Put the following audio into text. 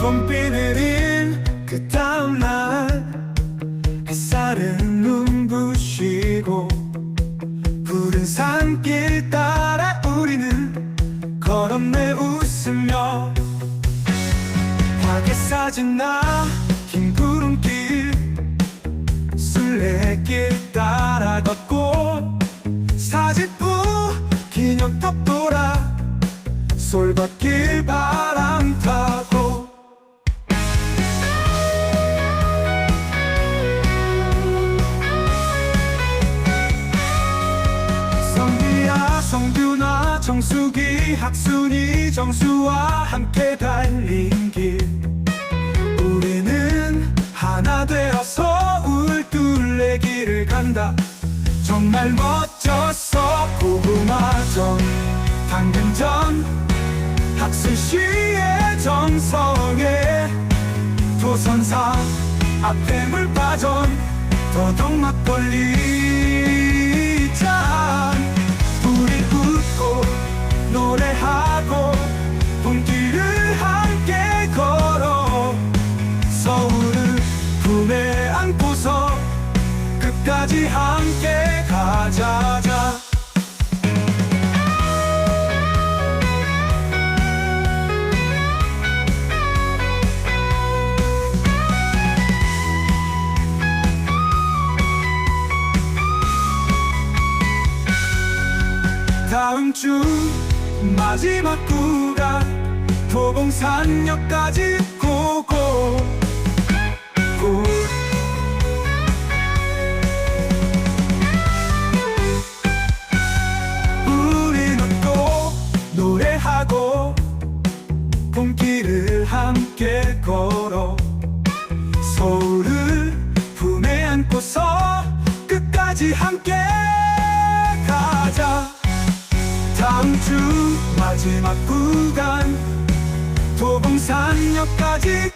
봄비 내린 그 다음날 햇살은 눈부시고 푸른 산길 따라 우리는 걸었네 웃으며 화개 사진 나긴 구름길 순례길 따라 걷고 사직부 기념탑 돌아 솔밭길 바람 타고 정수기 학순이 정수와 함께 달린 길. 우리는 하나 되어서 울둘레길을 간다. 정말 멋졌어 고구마전. 당근전 학술시의 정성에 도선사 앞에 물파전. 더덕 막걸리 끝까지 함께 가자자. 다음 주 마지막 구간 도봉산역까지 길을 함께 걸어 서울을 품에 안고서 끝까지 함께 가자. 다음 주 마지막 구간 도봉산역까지